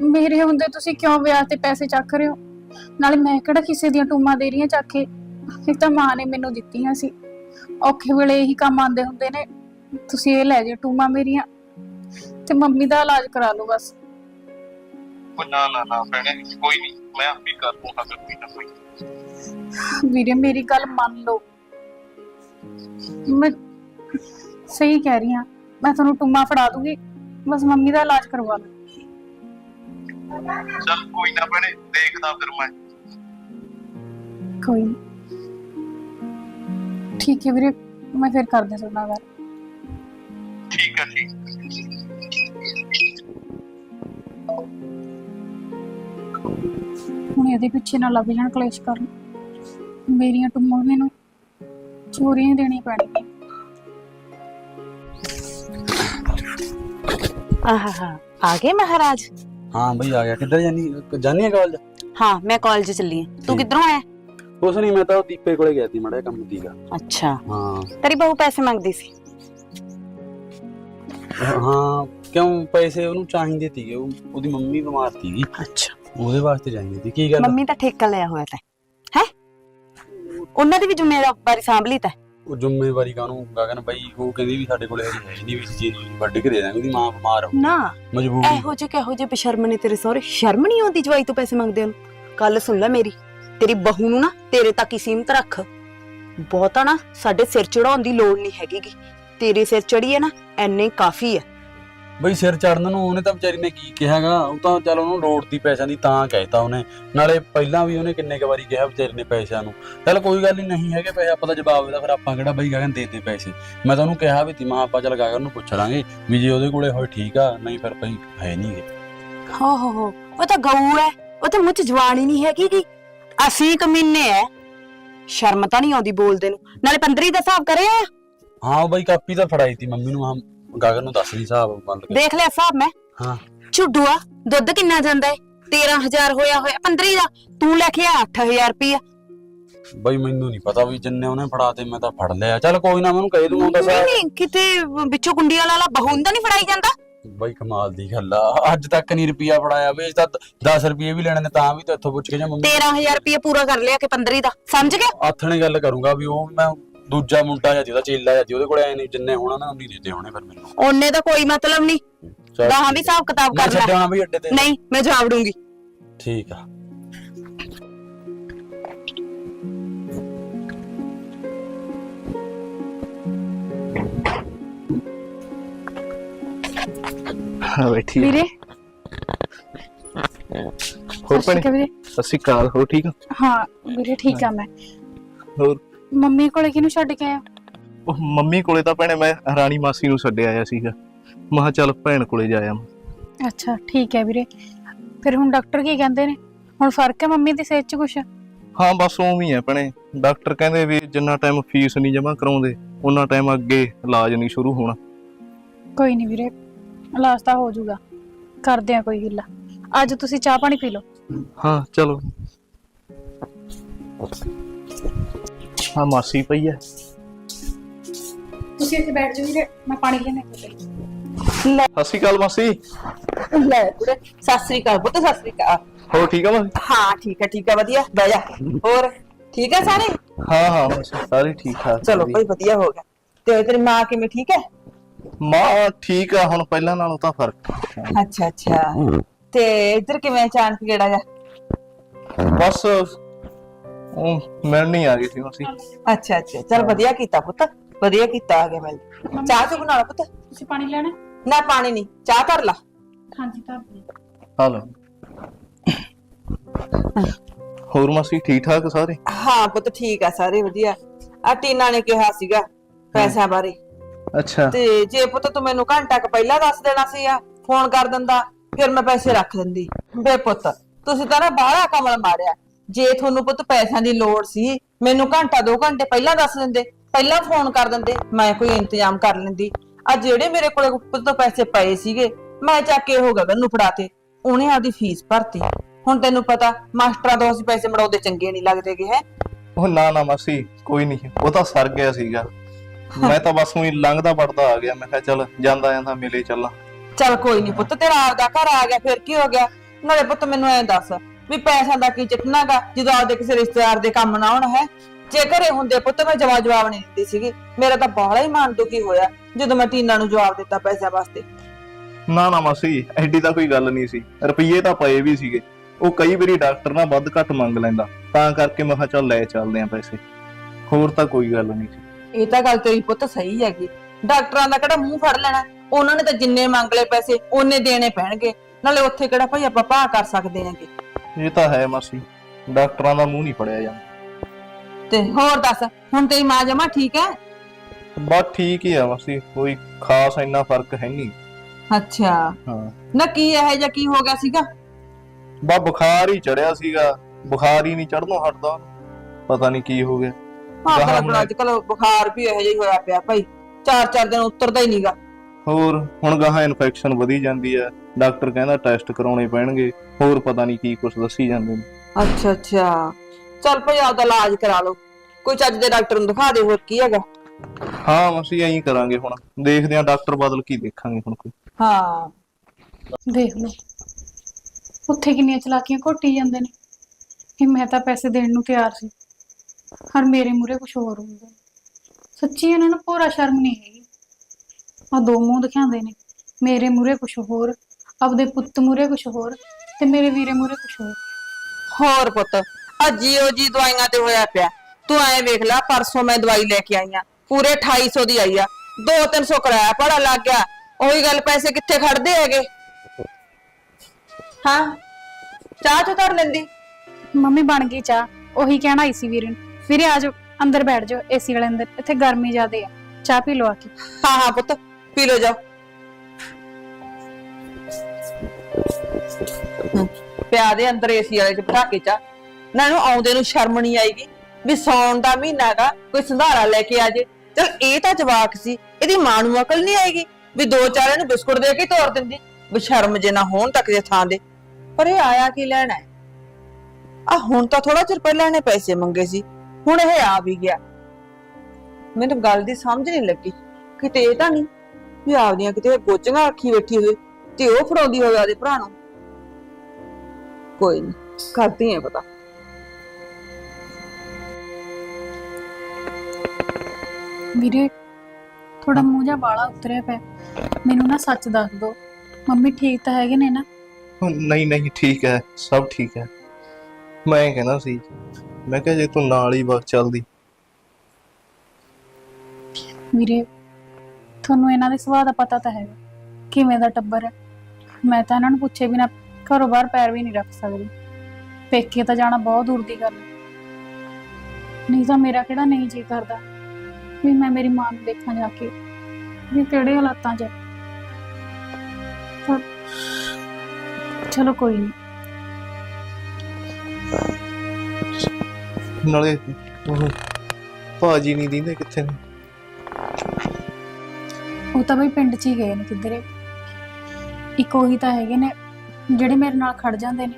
ਮੇਰੇ ਹੁੰਦੇ ਤੁਸੀਂ ਕਿਉਂ ਵਿਆਹ ਤੇ ਪੈਸੇ ਚੱਕ ਰਹੇ ਹੋ? ਨਾਲੇ ਮੈਂ ਕਿਹੜਾ ਕਿਸੇ ਦੀਆਂ ਟੂਮਾਂ ਦੇ ਰਹੀ ਹਾਂ ਚੱਕ ਕੇ? ਇੱਕ ਤਾਂ ਮਾਂ ਨੇ ਮੈਨੂੰ ਦਿੱਤੀਆਂ ਸੀ। ਔਖੇ ਵੇਲੇ ਇਹੀ ਕੰਮ ਆਉਂਦੇ ਹੁੰਦੇ ਨੇ। ਤੁਸੀਂ ਇਹ ਲੈ ਜਾਓ ਟੂਮਾ ਮੇਰੀਆਂ ਤੇ ਮੰਮੀ ਦਾ ਇਲਾਜ ਕਰਾ ਲਓ ਬਸ। ਉਹ ਨਾ ਨਾ ਨਾ ਭੈਣੇ ਕੋਈ ਨਹੀਂ ਮੈਂ ਆਪੇ ਕਰ ਫਿਰ ਕੋਈ ਨਾ ਕੋਈ। ਵੀਰੇ ਮੇਰੀ ਗੱਲ ਮੰਨ ਲਓ। ਮੈਂ ਸਹੀ ਕਹਿ ਰਹੀ ਹਾਂ। ਮੈਂ ਤੁਹਾਨੂੰ ਟੂਮਾ ਫੜਾ ਦੂੰਗੀ। ਬਸ ਮੰਮੀ ਦਾ ਇਲਾਜ ਕਰਵਾ ਲਓ। ਚੱਲ ਕੋਈ ਨਾ ਭੈਣੇ ਦੇਖਦਾ ਫਿਰ ਮੈਂ। ਕੋਈ ਨੀ। ਠੀਕ ਹੈ ਵੀਰੇ ਮੈਂ ਫਿਰ ਕਰਦੇ ਤੁਹਾਡਾ ਗੱਲ। ਠੀਕ ਹੈ ਠੀਕ। ਹੁਣ ਇਹਦੇ ਪਿੱਛੇ ਨਾ ਲੱਗ ਜਾਣ ਕਲੇਸ਼ ਕਰਨ। ਮੇਰੀਆਂ ਟੁੰਮਾਂ ਮੈਨੂੰ ਚੋਰੀਆਂ ਦੇਣੀ ਪੈਣਗੀਆਂ। ਆਹਾ ਆ ਗਏ ਮਹਾਰਾਜ। ਹਾਂ ਬਈ ਆ ਗਿਆ। ਕਿੱਧਰ ਜਾਨੀ? ਜਾਨੀ ਹੈ ਕਾਲਜ ਹਾਂ ਮੈਂ ਕਾਲਜ ਚੱਲੀ ਆਂ। ਤੂੰ। ਕਿੱਧਰੋਂ ਆਇਆ? ਕੁਛ ਨਹੀਂ ਮੈਂ ਤਾਂ ਉਹ ਦੀਪੇ ਕੋਲੇ ਗਿਆ ਸੀ ਮੜਾ ਕੰਮ ਸੀਗਾ। ਅੱਛਾ। ਹਾਂ। ਤੇਰੀ ਬਹੂ ਪੈਸੇ ਮੰਗਦੀ ਸੀ? ਹਾਂ ਕਿਉਂ? ਪੈਸੇ ਉਹਨੂੰ ਚਾਹੀਦੇ ਸੀਗੇ। ਉਹ ਉਹਦੀ ਮੰਮੀ ਬਿਮਾਰ ਸੀਗੀ। ਅੱਛਾ। ਉਹਦੇ ਵਾਸਤੇ ਚਾਹੀਦੇ ਸੀ। ਕੀ ਗੱਲ ਮੰਮੀ ਤਾਂ ਠੇਕਾ ਲਿਆ ਹੋਇਆ ਤੈਂ। ਹੈ? ਉਹਨਾਂ ਦੀ ਵੀ ਜ਼ਿੰਮੇਵਾਰੀ ਸਾਂਭ ਲਈ ਤੈਂ। ਉਹ ਜ਼ਿੰਮੇਵਾਰੀ ਕਾਹਨੂੰ ਗਗਨ ਬਈ ਉਹ ਕਹਿੰਦੀ ਵੀ ਸਾਡੇ ਕੋਲੇ ਹਜੇ ਹੈ ਨਹੀਂ ਵੀ ਚੀਜ਼ ਨਹੀਂ ਵੱਢ ਕੇ ਦੇ ਦਾਂਗੇ ਉਹਦੀ ਮਾਂ ਬਿਮਾਰ ਹੋ ਨਾ ਮਜਬੂਰੀ। ਇਹੋ ਜਿਹੇ ਕਿਹੋ ਜਿਹੇ ਬਸ਼ਰਮ ਨੇ ਤੇਰੇ ਸਹੁਰੇ? ਸ਼ਰਮ ਨਹੀਂ ਆਉਂਦੀ ਜਵਾਈ ਤੋਂ ਪੈਸੇ ਮੰਗਦੇ ਨੂੰ? ਗੱਲ ਸੁਣ ਲੈ ਮੇਰੀ ਤੇਰੀ ਬਹੂ ਨੂੰ ਨਾ ਤੇਰੇ ਤੱਕ ਹੀ ਸੀਮਤ ਰੱਖ। ਬਹੁਤਾ ਨਾ ਸਾਡੇ ਸਿਰ ਚੜਾਉਣ ਦੀ ਲੋੜ ਨਹੀਂ ਹੈਗੀ ਗੀ। ਤੇਰੇ ਸਿਰ ਚੜੀ ਹੈ ਨਾ ਐਨੇ ਕਾਫੀ ਹੈ। ਬਈ ਸਿਰ ਚੜਨ ਨੂੰ ਉਹਨੇ ਤਾਂ ਵਿਚਾਰੀ ਨੇ ਕੀ ਕਿਹਾਗਾ ਉਹ ਤਾਂ ਚੱਲ ਉਹਨੂੰ ਲੋੜ ਦੀ ਪੈਸਿਆਂ ਦੀ ਤਾਂ ਕਹਿਤਾ ਉਹਨੇ। ਨਾਲੇ ਪਹਿਲਾਂ ਵੀ ਉਹਨੇ ਕਿੰਨੇ ਕ ਵਾਰੀ ਕਿਹਾ ਵਿਚਾਰੀ ਨੇ ਪੈਸਿਆਂ ਨੂੰ। ਚੱਲ ਕੋਈ ਗੱਲ ਨਹੀਂ ਨਹੀਂ ਹੈਗੇ ਪੈਸੇ ਆਪਾਂ ਤਾਂ ਜਵਾਬ ਇਹਦਾ ਫਿਰ ਆਪਾਂ ਕਿਹੜਾ ਬਈ ਗਗਨ ਦੇ ਦੇ ਪੈਸੇ। ਮੈਂ ਤਾਂ ਉਹਨੂੰ ਕਿਹਾ ਵੀ ਤੀ ਮਾਂ ਆਪਾਂ ਚੱਲ ਗਗਨ ਨੂੰ ਪੁੱਛ ਲਾਂਗੇ ਵੀ ਜੇ ਉਹਦੇ ਕੋਲੇ ਹੋਏ ਠੀਕ ਆ ਨਹੀਂ ਫਿਰ ਭਈ ਹੈ ਨਹੀਂਗੇ ਹੋ ਹੋ ਹੋ ਉਹ ਤਾਂ ਗਊ ਹੈ ਉਹ ਤਾਂ ਮੂੰਹ ਚ ਜਵਾਨ ਹੀ ਨਹੀਂ ਹੈਗੀ ਗੀ। ਅਸੀਂ ਕਮੀਨੇ ਐ ਸ਼ਰਮ ਤਾਂ ਨਹੀਂ ਆਉਂਦੀ ਬੋਲਦੇ ਨੂੰ। ਨਾਲੇ 15 ਦਾ ਹਿਸਾਬ ਕਰਿਆ? ਹਾਂ ਉਹ ਬਈ ਕਾਪੀ ਤਾਂ ਫੜਾਈ ਤੀ ਮੰਮੀ ਨੂੰ ਹਾਂ ਗਗਨ ਨੂੰ ਦੱਸ ਨਹੀਂ ਹਿਸਾਬ ਬੰਦ ਕਰ। ਦੇਖ ਲਿਆ ਹਿਸਾਬ ਮੈਂ। ਹਾਂ। ਝੁੱਡੂਆ ਦੁੱਧ ਕਿੰਨਾ ਜਾਂਦਾ ਹੈ 13000 ਹੋਇਆ ਹੋਇਆ 15 ਦਾ। ਤੂੰ ਲੈ ਕੇ ਆ 8000 ਰੁਪਇਆ ਬਈ ਮੈਨੂੰ ਨਹੀਂ ਪਤਾ ਵੀ ਜਿੰਨੇ ਉਹਨੇ ਫੜਾਤੇ ਮੈਂ ਤਾਂ ਫੜ ਲਿਆ। ਚੱਲ ਕੋਈ ਨਾ ਮੈਂ ਉਹਨੂੰ ਕਹਿ ਦੂੰਗਾ ਉਹਦਾ ਨਹੀਂ ਸਾਹਿਬ ਨਹੀਂ ਕਿਤੇ ਵਿੱਚੋਂ ਗੁੰਡੀਆਂ ਵਾਲਾ ਬਹੂ ਦਾ ਨਹੀਂ ਫੜਾਈ ਜਾਂਦਾ? ਬਈ ਕਮਾਲ ਦੀ ਗੱਲ ਆ ਅੱਜ ਤੱਕ ਨਹੀਂ ਰੁਪਿਆ ਫੜਾਇਆ ਵੇ ਤਾਂ 10 ਰੁਪਏ ਵੀ ਲੈਣੇ ਨੇ ਤਾਂ ਵੀ ਤਾਂ ਇੱਥੋਂ ਪੁੱਛ ਕੇ ਜਾਂ ਮੰਮੀ। 13000 ਰੁਪਇਆ ਪੂਰਾ ਕਰ ਲਿਆ ਕਿ 15 ਦਾ। ਸਮਝ ਗਿਆ? ਆਥਣੇ ਗੱਲ ਕਰੂੰਗਾ ਵੀ ਉਹ ਮੈਂ ਦੂਜਾ ਮੁੰਡਾ ਜਾਂ ਜਿਹਦਾ ਚੇਲਾ ਜਾਂ ਉਹਦੇ ਕੋਲੇ ਆਏ ਨਹੀਂ ਜਿੰਨੇ ਹੋਣਾ ਨਾ ਉਨੀ ਦਿੱਤੇ ਹੋਣੇ ਫਿਰ ਮੈਨੂੰ। ਉਹਨੇ ਤਾਂ ਕੋਈ ਮਤਲਬ ਨਹੀਂ। ਚੱਲ ਗਾਹਾਂ ਵੀ ਹਿਸਾਬ ਕਿਤਾਬ ਮੈਂ ਕਰ ਲੈ। ਛੱਡਣਾ ਵੀ ਅੱਡੇ ਤੇ। ਨਹੀਂ ਮੈਂ ਜਵਾਬ ਦੂੰਗੀ ਠੀਕ ਆ। ਹਾਂ ਬੈਠੀ ਵੀਰੇ। ਹੋਰ ਸਤਿ ਸ਼੍ਰੀ ਭੈਣੇ ਅਕਾਲ ਵੀਰੇ। ਸਤਿ ਸ਼੍ਰੀ ਅਕਾਲ ਹੋ ਠੀਕ ਆ? ਹਾਂ ਵੀਰੇ ਠੀਕ ਆ ਮੈਂ। ਹੋਰ ਮੰਮੀ ਕੋਲੇ ਕਿਹਨੂੰ ਛੱਡ ਕੇ ਆਇਆ? ਉਹ ਮੰਮੀ ਕੋਲੇ ਤਾਂ ਭੈਣੇ ਮੈਂ ਰਾਣੀ ਮਾਸੀ ਨੂੰ ਛੱਡ ਆਇਆ ਸੀਗਾ। ਮੈਂ ਕਿਹਾ ਚੱਲ ਭੈਣ ਕੋਲੇ ਜਾਇਆ ਅੱਛਾ ਠੀਕ ਹੈ ਵੀਰੇ। ਫਿਰ ਹੁਣ ਡਾਕਟਰ ਕੀ ਕਹਿੰਦੇ ਨੇ? ਹੁਣ ਫ਼ਰਕ ਹੈ ਮੰਮੀ ਦੀ ਸਿਹਤ 'ਚ ਕੁਛ? ਹਾਂ ਬਸ ਉਵੇਂ ਹੀ ਆ ਭੈਣੇ। ਡਾਕਟਰ ਕਹਿੰਦੇ ਵੀ ਜਿੰਨਾ ਟਾਈਮ ਫੀਸ ਨਹੀਂ ਜਮ੍ਹਾਂ ਕਰਾਉਂਦੇ ਉਹਨਾਂ ਟਾਈਮ ਅੱਗੇ ਇਲਾਜ ਨਹੀਂ ਸ਼ੁਰੂ ਹੋਣਾ। ਕੋਈ ਨਹੀਂ ਵੀਰੇ ਇਲਾਜ ਤਾਂ ਹੋ ਜਾਊਗਾ। ਕਰਦੇ ਆ ਕੋਈ ਹਿੱਲਾ ਅੱਜ ਤੁਸੀਂ ਚਾਹ ਪਾਣੀ ਪੀ ਲਓ। ਹਾਂ ਚਲੋ। ਹਾਂ ਮਾਸੀ ਪਈ ਐ ਤੁਸੀਂ ਇੱਥੇ ਬੈਠ ਜਾਓ ਵੀਰੇ ਮੈਂ ਪਾਣੀ ਲੈਣੇ ਸਤਿ ਸ਼੍ਰੀ ਅਕਾਲ ਮਾਸੀ। ਲੈ ਕੁੜੇ ਸਤਿ ਸ੍ਰੀ ਅਕਾਲ ਪੁੱਤ ਸਤਿ ਸ੍ਰੀ ਅਕਾਲ। ਹੋ ਠੀਕ ਆ ਮਾਸੀ? ਹਾਂ ਠੀਕ ਹੈ ਠੀਕ ਹੈ ਵਧੀਆ ਬਹਿ ਜਾ। ਹੋਰ ਠੀਕ ਹੈ ਸਾਰੇ? ਹਾਂ ਹਾਂ ਮਾਸੀ ਸਾਰੇ ਠੀਕ ਠਾਕ ਚਲੋ। ਭਾਈ ਵਧੀਆ ਹੋ ਗਿਆ। ਤੇ ਤੇਰੀ ਮਾਂ ਕਿਵੇਂ ਠੀਕ ਹੈ ਮਾਂ ਠੀਕ ਆ ਹੁਣ ਪਹਿਲਾਂ ਨਾਲੋਂ ਤਾਂ ਫ਼ਰਕ ਆ। ਅੱਛਾ ਅੱਛਾ। ਤੇ ਇੱਧਰ ਕਿਵੇਂ ਅਚਾਨਕ ਗੇੜਾ ਜਾ ਬਸ ਉਹ ਮਿਲਣ ਨਹੀਂ ਆ ਗਈ ਸੀ ਮਾਸੀ ਅੱਛਾ ਅੱਛਾ ਚਲ ਵਧੀਆ ਕੀਤਾ ਪੁੱਤ ਵਧੀਆ ਕੀਤਾ ਆ ਗਿਆ ਮੈਂ। ਚਾਹ ਚੁ ਬਣਾ ਲਾ ਪੁੱਤ। ਤੁਸੀਂ ਪਾਣੀ ਲੈਣਾ? ਨਾ ਪਾਣੀ ਨਹੀਂ ਚਾਹ ਧਰ ਲਾ। ਹਾਂਜੀ ਤਾਂ ਹਾਲੋ ਹੋਰ ਮਾਸੀ ਠੀਕ ਠਾਕ ਸਾਰੇ? ਹਾਂ ਪੁੱਤ ਠੀਕ ਆ ਸਾਰੇ ਵਧੀਆ। ਆ ਟੀਨਾ ਨੇ ਕਿਹਾ ਸੀਗਾ ਪੈਸਿਆਂ ਬਾਰੇ। ਅੱਛਾ। ਤੇ ਜੇ ਪੁੱਤ ਤੂੰ ਮੈਨੂੰ ਘੰਟਾ ਕੁ ਪਹਿਲਾਂ ਦੱਸ ਦੇਣਾ ਸੀ ਆ ਫੋਨ ਕਰ ਦਿੰਦਾ ਫਿਰ ਮੈਂ ਪੈਸੇ ਰੱਖ ਦਿੰਦੀ। ਬੇ ਪੁੱਤ ਤੁਸੀਂ ਤਾਂ ਨਾ ਬਾਹਲਾ ਕਮਲ ਮਾਰਿਆ। ਜੇ ਤੁਹਾਨੂੰ ਪੁੱਤ ਪੈਸਿਆਂ ਦੀ ਲੋੜ ਸੀ ਮੈਨੂੰ ਘੰਟਾ ਦੋ ਘੰਟੇ ਪਹਿਲਾਂ ਦੱਸ ਦਿੰਦੇ ਪਹਿਲਾਂ ਫੋਨ ਕਰ ਦਿੰਦੇ ਮੈਂ ਕੋਈ ਇੰਤਜ਼ਾਮ ਕਰ ਲੈਂਦੀ। ਆ ਜਿਹੜੇ ਮੇਰੇ ਕੋਲੇ ਪੁੱਤ ਪੈਸੇ ਪਏ ਸੀਗੇ ਮੈਂ ਚੱਕ ਕੇ ਉਹ ਗਗਨ ਨੂੰ ਫੜਾਤੇ ਉਹਨੇ ਆਪਦੀ ਫੀਸ ਭਰਤੀ। ਹੁਣ ਤੈਨੂੰ ਪਤਾ ਮਾਸਟਰਾਂ ਤੋਂ ਅਸੀਂ ਪੈਸੇ ਮੜਾਉਂਦੇ ਚੰਗੇ ਨਹੀਂ ਲੱਗਦੇਗੇ ਹੈ? ਉਹ ਨਾ ਨਾ ਮਾਸੀ ਕੋਈ ਨਹੀਂ ਉਹ ਤਾਂ ਸਰ ਗਿਆ ਸੀਗਾ। ਮੈਂ ਤਾਂ ਬਸ ਉਹੀ ਲੰਘਦਾ ਵੜਦਾ ਆ ਗਿਆ ਮੈਂ ਕਿਹਾ ਚੱਲ ਜਾਂਦਾ ਜਾਂਦਾ ਮਿਲੇ ਚੱਲਾਂ। ਚੱਲ ਕੋਈ ਨਹੀਂ ਪੁੱਤ ਤੇਰਾ ਆਪਦਾ ਘਰ ਆ ਗਿਆ ਫਿਰ ਕੀ ਹੋ ਗਿਆ? ਨਾਲੇ ਪੁੱਤ ਮੈਨੂੰ ਐਂ ਦੱਸ ਵੀ ਪੈਸਿਆਂ ਦਾ ਕੀ ਚਟਨਾਗਾ ਜਦੋਂ ਆਪਦੇ ਕਿਸੇ ਰਿਸ਼ਤੇਦਾਰ ਦੇ ਕੰਮ ਨਾ ਆਉਣ ਹੈ। ਜੇ ਘਰੇ ਹੁੰਦੇ ਪੁੱਤ ਮੈਂ ਜਵਾਬ ਜਵਾਬ ਨਹੀਂ ਦਿੰਦੀ ਸੀਗੀ। ਮੇਰਾ ਤਾਂ ਬਾਹਲਾ ਹੀ ਮਨ ਦੁਖੀ ਹੋਇਆ ਜਦੋਂ ਮੈਂ ਟੀਨਾ ਨੂੰ ਜਵਾਬ ਦਿੱਤਾ ਪੈਸਿਆਂ ਵਾਸਤੇ। ਨਾ ਨਾ ਮਾਸੀ ਐਡੀ ਤਾਂ ਕੋਈ ਗੱਲ ਨਹੀਂ ਸੀ। ਰੁਪਈਏ ਤਾਂ ਪਏ ਵੀ ਸੀਗੇ। ਉਹ ਕਈ ਵਾਰੀ ਡਾਕਟਰ ਨਾਲ ਵੱਧ ਘੱਟ ਮੰਗ ਲੈਂਦਾ। ਤਾਂ ਕਰਕੇ ਮੈਂ ਕਿਹਾ ਚੱਲ ਲੈ ਚੱਲਦੇ ਆਂ ਪੈਸੇ। ਹੋਰ ਤਾਂ ਕੋਈ ਗੱਲ ਨਹੀਂ ਸੀ। ਇਹ ਤਾਂ ਗੱਲ ਤੇਰੀ ਪੁੱਤ ਸਹੀ ਹੈਗੀ। ਡਾਕਟਰਾਂ ਦਾ ਕਿਹੜਾ ਮੂੰਹ ਫੜ ਲੈਣਾ? ਉਹਨਾਂ ਨੇ ਤਾਂ ਜਿੰਨੇ ਮੰਗ ਲਏ ਪੈਸੇ ਉਹਨੇ ਦੇਣੇ ਪੈਣਗੇ। ਨਾਲੇ ਉੱਥੇ ਕਿਹੜਾ ਭਾਈ ਆਪਾਂ ਭਾਅ ਕਰ ਸਕਦੇ ਆਂਗੇ ਇਹ ਤਾਂ ਹੈ ਮਾਸੀ ਡਾਕਟਰਾਂ ਦਾ ਮੂੰਹ ਨਹੀਂ ਫੜਿਆ ਜਾਂਦਾ। ਤੇ ਹੋਰ ਦੱਸ ਹੁਣ ਤੇਰੀ ਮਾਂ ਜਮਾ ਠੀਕ ਹੈ? ਬਸ ਠੀਕ ਹੀ ਆ ਮਾਸੀ ਕੋਈ ਖਾਸ ਇੰਨਾ ਫ਼ਰਕ ਹੈ ਨਹੀਂ। ਅੱਛਾ। ਹਾਂ। ਨਾ ਕੀ ਇਹ ਜਾਂ ਕੀ ਹੋ ਗਿਆ ਸੀਗਾ? ਬਾ ਬੁਖਾਰ ਹੀ ਚੜਿਆ ਸੀਗਾ ਬੁਖਾਰ ਹੀ ਨਹੀਂ ਚੜਨੋਂ ਹਟਦਾ। ਪਤਾ ਨਹੀਂ ਕੀ ਹੋ ਗਿਆ। ਹਾਂ ਗਾਹਾਂ ਪਰ ਅੱਜ ਕੱਲ ਬੁਖਾਰ ਵੀ ਇਹੋ ਜਿਹਾ ਹੀ ਹੋਇਆ ਪਿਆ ਭਾਈ ਚਾਰ ਚਾਰ ਦਿਨ ਉਤਰਦਾ ਹੀ ਨਹੀਂਗਾ ਹੋਰ ਹੁਣ ਗਾਹਾਂ ਇਨਫੈਕਸ਼ਨ ਵਧੀ ਜਾਂਦੀ ਹੈ ਡਾਕਟਰ ਕਹਿੰਦਾ ਟੈਸਟ ਕਰਾਉਣੇ ਪੈਣਗੇ ਹੋਰ ਪਤਾ ਨਹੀਂ ਕੀ ਕੁਝ ਦੱਸੀ ਜਾਂਦੇ ਨੇ। ਅੱਛਾ ਅੱਛਾ। ਚੱਲ ਭਾਈ ਆਪਦਾ ਇਲਾਜ ਕਰਾ ਲਓ। ਕੋਈ ਚੱਜ ਦੇ ਡਾਕਟਰ ਨੂੰ ਦਿਖਾ ਦੇ ਹੋਰ ਕੀ ਹੈਗਾ? ਹਾਂ ਅਸੀਂ ਐਂ ਕਰਾਂਗੇ ਹੁਣ। ਦੇਖਦੇ ਆਂ ਡਾਕਟਰ ਬਦਲ ਕੀ ਦੇਖਾਂਗੇ ਹੁਣ ਕੋਈ। ਹਾਂ। ਦੇਖ ਲਓ। ਉੱਥੇ ਕਿੰਨੀਆਂ ਚਲਾਕੀਆਂ ਘੋਟੀ ਜਾਂਦੇ ਨੇ। ਕਿ ਮੈਂ ਤਾਂ ਪੈਸੇ ਦੇਣ ਨੂੰ ਤਿਆਰ ਸੀ। ਹਰ ਮੇਰੇ ਮੂਰੇ ਕੁਝ ਹੋਰ ਹੁੰਦਾ। ਸੱਚੀ ਇਹਨਾਂ ਨੂੰ ਪੂਰਾ ਸ਼ਰਮ ਨਹੀਂ ਹੈਗੀ। ਆ ਦੋ ਮੂੰਹ ਦਿਖਾਉਂਦੇ ਨੇ ਮੇਰੇ ਮੂਰੇ ਕੁਝ ਹੋਰ ਆਪਦੇ ਪੁੱਤ ਮੂਰੇ ਕੁਝ ਹੋਰ ਤੇ ਮੇਰੇ ਵੀਰੇ ਮੂਰੇ ਕੁਝ ਹੋਰ। ਹੋਰ ਪੁੱਤ ਆ ਜੀਓ ਜੀ ਦਵਾਈਆਂ ਤੇ ਹੋਇਆ ਪਿਆ। ਤੂੰ ਐਂ ਵੇਖ ਲੈ ਪਰਸੋਂ ਮੈਂ ਦਵਾਈ ਲੈ ਕੇ ਆਈ ਆ। ਪੂਰੇ 2800 ਦੀ ਆਈ ਆ। 2-300 ਕਰਾਇਆ ਪੜਾ ਲੱਗ ਗਿਆ। ਉਹੀ ਗੱਲ ਪੈਸੇ ਕਿੱਥੇ ਖੜਦੇ ਹੈਗੇ? ਹਾਂ? ਚਾਹ ਚੋ ਧਰ ਲੈਂਦੀ? ਮੰਮੀ ਬਣ ਗਈ ਚਾਹ ਉਹੀ ਕਹਿਣਾ ਆਈ ਸੀ ਵੀਰੇ ਨੂੰ। ਵੀਰੇ ਆ ਜਾਓ ਅੰਦਰ ਬੈਠ ਜਾਓ ਏਸੀ ਵਾਲੇ ਅੰਦਰ ਇੱਥੇ ਗਰਮੀ ਜ਼ਿਆਦੇ ਆ। ਚਾਹ ਪੀ ਲਓ ਆ ਕੇ। ਹਾਂ ਹਾਂ ਪੁੱਤ। ਪੀ ਲੋ ਜਾਓ। ਪਿਆ ਦੇ ਅੰਦਰ ਏਸੀ ਵਾਲੇ ਚ ਬਿਠਾ ਕੇ ਚਾ ਨਾ ਇਹਨੂੰ ਆਉਂਦੇ ਨੂੰ ਸ਼ਰਮ ਨਹੀਂ ਆਏਗੀ। ਵੀ ਸੌਣ ਦਾ ਮਹੀਨਾ ਹੈਗਾ, ਕੋਈ ਸੰਧਾਰਾ ਲੈ ਕੇ ਆ ਜੇ। ਚਲ ਇਹ ਤਾਂ ਜਵਾਕ ਸੀ, ਇਹਦੀ ਮਾਂ ਨੂੰ ਅਕਲ ਨਹੀਂ ਆਏਗੀ। ਵੀ ਦੋ ਚਾਰ ਇਹਨੂੰ ਬਿਸਕੁਟ ਦੇ ਕੇ ਤੋਰ ਦਿੰਦੀ। ਵੀ ਸ਼ਰਮ ਜੇ ਨਾ ਹੋਣ ਤੱਕ ਜੇ ਥਾਂ ਦੇ। ਪਰ ਇਹ ਆਇਆ ਕੀ ਲੈਣਾ ਹੈ? ਆ ਹੁਣ ਤਾਂ ਥੋੜਾ ਚਿਰ ਪਹਿਲਾਂ ਨੇ ਪੈਸੇ ਮੰਗੇ ਸੀ, ਹੁਣ ਇਹ ਆ ਵੀ ਗਿਆ। ਮੈਨੂੰ ਗੱਲ ਦੀ ਸਮਝ ਨਹੀਂ ਲੱਗੀ। ਕਿਤੇ ਇਹ ਤਾਂ ਨਹੀਂ ਵੀ ਆਪਦੀਆਂ ਕਿਤੇ ਗੋਚੀਆਂ ਰੱਖੀ ਬੈਠੀ ਹੋਵੇ ਤੇ ਉਹ ਫੜਾਉਂਦੀ ਹੋਵੇ ਆਦੇ ਭਰਾ ਨੂੰ। ਕੋਈ ਨਹੀਂ ਕਰਦੀ ਹੈ ਪਤਾ। ਵੀਰੇ ਥੋੜਾ ਮੂੰਹ ਜਿਹਾ ਬਾਲਾ ਉਤਰਿਆ ਪਿਆ। ਮੈਨੂੰ ਨਾ ਸੱਚ ਦੱਸ ਦੋ ਮੰਮੀ ਠੀਕ ਤਾਂ ਹੈਗੇ ਨੇ ਨਾ? ਨਹੀਂ ਨਹੀਂ ਠੀਕ ਹੈ ਸਭ ਠੀਕ ਹੈ। ਮੈਂ ਇਹ ਕਹਿੰਦਾ ਸੀ ਮੈਂ ਕਿਹਾ ਜੇ ਤੂੰ ਨਾਲ ਹੀ ਵਕਤ ਚੱਲਦੀ। ਵੀਰੇ ਤੁਹਾਨੂੰ ਇਹਨਾਂ ਦੇ ਸੁਭਾਅ ਦਾ ਪਤਾ ਤਾਂ ਹੈਗਾ। ਕਿਵੇਂ ਦਾ ਟੱਬਰ ਹੈ। ਮੈਂ ਤਾਂ ਇਹਨਾਂ ਨੂੰ ਪੁੱਛੇ ਬਿਨਾ ਘਰੋਂ ਬਾਹਰ ਪੈਰ ਵੀ ਨਹੀਂ ਰੱਖ ਸਕਦੀ। ਪੇਕੇ ਤਾਂ ਜਾਣਾ ਬਹੁਤ ਦੂਰ ਦੀ ਗੱਲ ਹੈ। ਨਹੀਂ ਤਾਂ ਮੇਰਾ ਕਿਹੜਾ ਨਹੀਂ ਜੀ ਕਰਦਾ। ਵੀ ਮੈਂ ਮੇਰੀ ਮਾਂ ਨੂੰ ਦੇਖਾਂ ਜਾ ਕੇ। ਵੀ ਕਿਹੜੇ ਹਾਲਾਤਾਂ 'ਚ ਹੈ। ਚਲੋ ਕੋਈ ਨਹੀਂ। ਨਾਲੇ ਉਹ ਭਾਜੀ ਨਹੀਂ ਦਿੰਦੇ ਕਿੱਥੇ ਨੇ? ਉਹ ਤਾਂ ਬਈ ਪਿੰਡ 'ਚ ਹੀ ਗਏ ਨੇ ਕਿੱਧਰੇ। ਇੱਕ ਉਹੀ ਤਾਂ ਹੈਗੇ ਨੇ ਜਿਹੜੇ ਮੇਰੇ ਨਾਲ ਖੜ ਜਾਂਦੇ ਨੇ।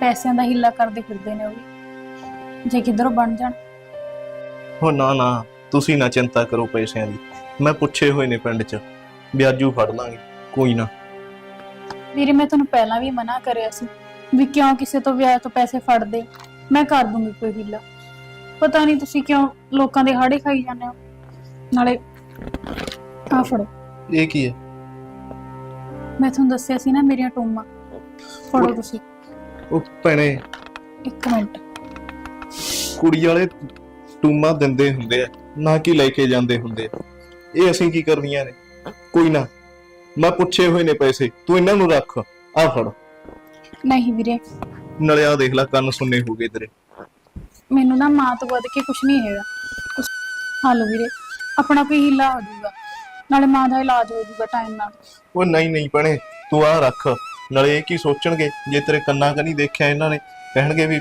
ਪੈਸਿਆਂ ਦਾ ਹਿੱਲਾ ਕਰਦੇ ਫਿਰਦੇ ਨੇ ਉਹ ਵੀ। ਜੇ ਕਿੱਧਰੋਂ ਬਣ ਜਾਣ। ਉਹ ਨਾ ਨਾ ਤੁਸੀਂ ਨਾ ਚਿੰਤਾ ਕਰੋ ਪੈਸਿਆਂ ਦੀ। ਮੈਂ ਪੁੱਛੇ ਹੋਏ ਨੇ ਪਿੰਡ 'ਚ ਵਿਆਜੂ ਫੜ ਲਾਂਗੇ ਕੋਈ ਨਾ। ਵੀਰੇ ਮੈਂ ਤੁਹਾਨੂੰ ਪਹਿਲਾਂ ਵੀ ਮਨਾ ਕਰਿਆ ਸੀ ਵੀ ਕਿਉਂ ਕਿਸੇ ਤੋਂ ਵਿਆਹ ਤੋਂ ਪੈਸੇ ਫੜਦੇ? ਮੈਂ ਕਰ ਦੂੰਗੀ ਕੋਈ ਹਿੱਲਾ। ਪਤਾ ਨਹੀਂ ਤੁਸੀਂ ਕਿਉਂ ਲੋਕਾਂ ਦੇ ਹਾੜੇ ਖਾਈ ਜਾਂਦੇ ਹੋ? ਨਾਲੇ ਆ ਫੜੋ। ਇਹ ਕੀ ਹੈ? ਮੈਂ ਤੁਹਾਨੂੰ ਦੱਸਿਆ ਸੀ ਨਾ ਮੇਰੀਆਂ ਟੂਮਾਂ। ਫੜੋ ਤੁਸੀਂ। ਉਹ ਭੈਣੇ ਇੱਕ ਮਿੰਟ। ਕੁੜੀ ਵਾਲੇ ਟੂਮਾ ਦਿੰਦੇ ਹੁੰਦੇ ਆ ਨਾ ਕਿ ਲੈ ਕੇ ਜਾਂਦੇ ਹੁੰਦੇ ਆ। ਇਹ ਅਸੀਂ ਕੀ ਕਰਨੀਆਂ ਨੇ? ਕੋਈ ਨਾ ਮੈਂ ਪੁੱਛੇ ਹੋਏ ਨੇ ਪੈਸੇ ਤੂੰ ਇਹਨਾਂ ਨੂੰ ਰੱਖ ਆ ਫੜ। ਨਹੀਂ ਵੀਰੇ। ਨਾਲੇ ਆ ਦੇਖ ਲੈ ਕੰਨ ਸੁੰਨੇ ਹੋ ਗਏ ਤੇਰੇ। ਮੈਨੂੰ ਨਾ ਮਾਂ ਤੋਂ ਵੱਧ ਕੇ ਕੁਝ ਨਹੀਂ ਹੈਗਾ। ਹੱਲ ਵੀਰੇ ਆਪਣਾ ਕੋਈ ਹੀਲਾ ਹੋ ਜਾਊਗਾ। ਨਾਲੇ ਮਾਂ ਦਾ ਇਲਾਜ ਹੋ ਜਾਊਗਾ ਟਾਈਮ ਨਾਲ। ਉਹ ਨਹੀਂ ਨਹੀਂ ਭੈਣੇ ਤੂੰ ਆ ਰੱਖ। ਨਾਲੇ ਇਹ ਕੀ ਸੋਚਣਗੇ? ਜੇ ਤੇਰੇ ਕੰਨਾਂ ਕਨੀ ਦੇਖਿਆ ਇਹਨਾਂ ਨੇ ਕਹਿਣਗੇ ਵੀ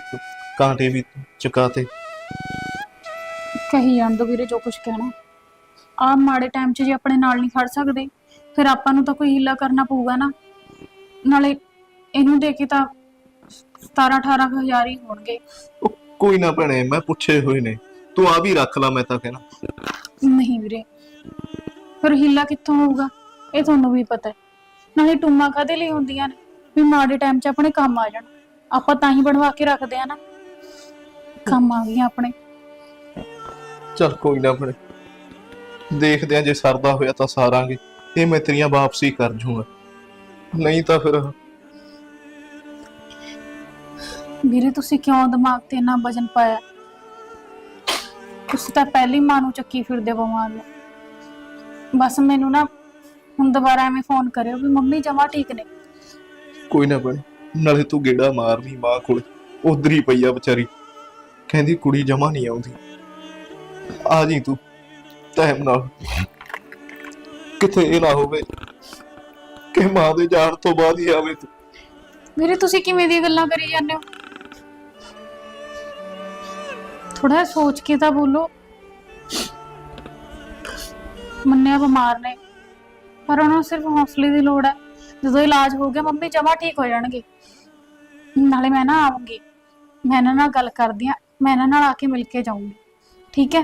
ਕਾਂਟੇ ਵੀ ਚੁਕਾਤੇ ਕਹੀ ਜਾਣ ਦੋ ਵੀਰੇ ਜੋ ਕੁਝ ਕਹਿਣਾ। ਆ ਮਾੜੇ ਟਾਈਮ 'ਚ ਜੇ ਆਪਣੇ ਨਾਲ ਨਹੀਂ ਖੜ ਸਕਦੇ ਫਿਰ ਆਪਾਂ ਨੂੰ ਤਾਂ ਕੋਈ ਹੀਲਾ ਕਰਨਾ ਪਊਗਾ ਨਾ। ਨਾਲੇ ਇਹਨੂੰ ਦੇ ਕੇ ਤਾਂ 17 18 ਹਜ਼ਾਰ ਹੀ ਹੋਣਗੇ। ਉਹ ਕੋਈ ਨਾ ਭੈਣੇ ਮੈਂ ਪੁੱਛੇ ਹੋਏ ਨੇ। ਤੂੰ ਆ ਵੀ ਰੱਖ ਲੈ ਮੈਂ ਤਾਂ ਕਹਿਣਾ। ਫਿਰ ਹੀਲਾ ਕਿੱਥੋਂ ਹੋਊਗਾ? ਇਹ ਤੁਹਾਨੂੰ ਵੀ ਪਤਾ ਹੈ। ਨਾਲੇ ਟੂਮਾਂ ਕਾਦੇ ਲਈ ਹੁੰਦੀਆਂ ਨੇ? ਵੀ ਮਾੜੇ ਟਾਈਮ 'ਚ ਆਪਣੇ ਕੰਮ ਆ ਜਾਣ। ਆਪਾਂ ਤਾਂ ਹੀ ਬਣਵਾ ਕੇ ਰੱਖਦੇ ਆ ਨਾ। ਕੰਮ ਆ ਗਈਆਂ ਆਪਣੇ। ਚਲ ਕੋਈ ਨਾ ਬਣੇ ਦੇਖਦੇ ਆ ਜੇ ਸਰਦਾ ਹੋਇਆ ਤਾਂ ਸਾਰਾਂਗੇ। ਇਹ ਮੈਂ ਤੇਰੀਆਂ ਵਾਪਸੀ ਕਰ ਜੂਗਾ। ਨਹੀਂ ਤਾਂ ਫਿਰ ਵੀਰੇ ਤੁਸੀਂ ਕਿਉਂ ਦਿਮਾਗ ਤੇ ਇੰਨਾ ਵਜਨ ਪਾਇਆ? ਤੁਸੀਂ ਤਾਂ ਪਹਿਲੀ ਮਾਂ ਨੂੰ ਚੱਕੀ ਫਿਰਦੇ ਬਿਮਾਰ ਨੂੰ ਬਸ ਮੈਨੂੰ ਨਾ ਹੁਣ ਦੁਬਾਰਾ ਐਵੇਂ ਫੋਨ ਕਰਿਓ ਵੀ ਮੰਮੀ ਜਮਾ ਠੀਕ ਨੇ। ਕੋਈ ਨਾ ਬਣੇ ਨਾਲੇ ਤੂੰ ਗੇੜਾ ਮਾਰਨੀ ਮਾਂ ਕੋਲ ਉਧਰ ਹੀ ਪਈ ਆ ਵਿਚਾਰੀ। ਕਹਿੰਦੀ ਕੁੜੀ ਜਮਾ ਨਹੀਂ ਆਉਂਦੀ। ਆ ਜੀ ਤੂੰ ਟਾਈਮ ਨਾਲ। ਕਿਤੇ ਇਹ ਨਾ ਹੋਵੇ ਕਿ ਮਾਂ ਦੇ ਜਾਣ ਤੋਂ ਬਾਅਦ ਹੀ ਆਵੇ ਤੂੰ। ਵੀਰੇ ਤੁਸੀਂ ਕਿਵੇਂ ਦੀਆਂ ਗੱਲਾਂ ਕਰੀ ਜਾਂਦੇ ਹੋ? ਥੋੜਾ ਸੋਚ ਕੇ ਤਾਂ ਬੋਲੋ। ਮੰਨਿਆ ਬਿਮਾਰ ਨੇ। ਪਰ ਉਹਨਾਂ ਨੂੰ ਸਿਰਫ ਹੌਸਲੇ ਦੀ ਲੋੜ ਹੈ। ਜਦੋਂ ਇਲਾਜ ਹੋ ਗਿਆ, ਮੰਮੀ ਜਮਾ ਠੀਕ ਹੋ ਜਾਣਗੇ। ਨਾਲੇ ਮੈਂ ਨਾ ਆਉਂਗੀ ਮੈਂ ਇਹਨਾਂ ਨਾਲ ਗੱਲ ਕਰਦੀ ਆ ਮੈਂ ਇਹਨਾਂ ਨਾਲ ਆ ਕੇ ਮਿਲ ਕੇ ਜਾਊਂਗੀ। ਠੀਕ ਹੈ?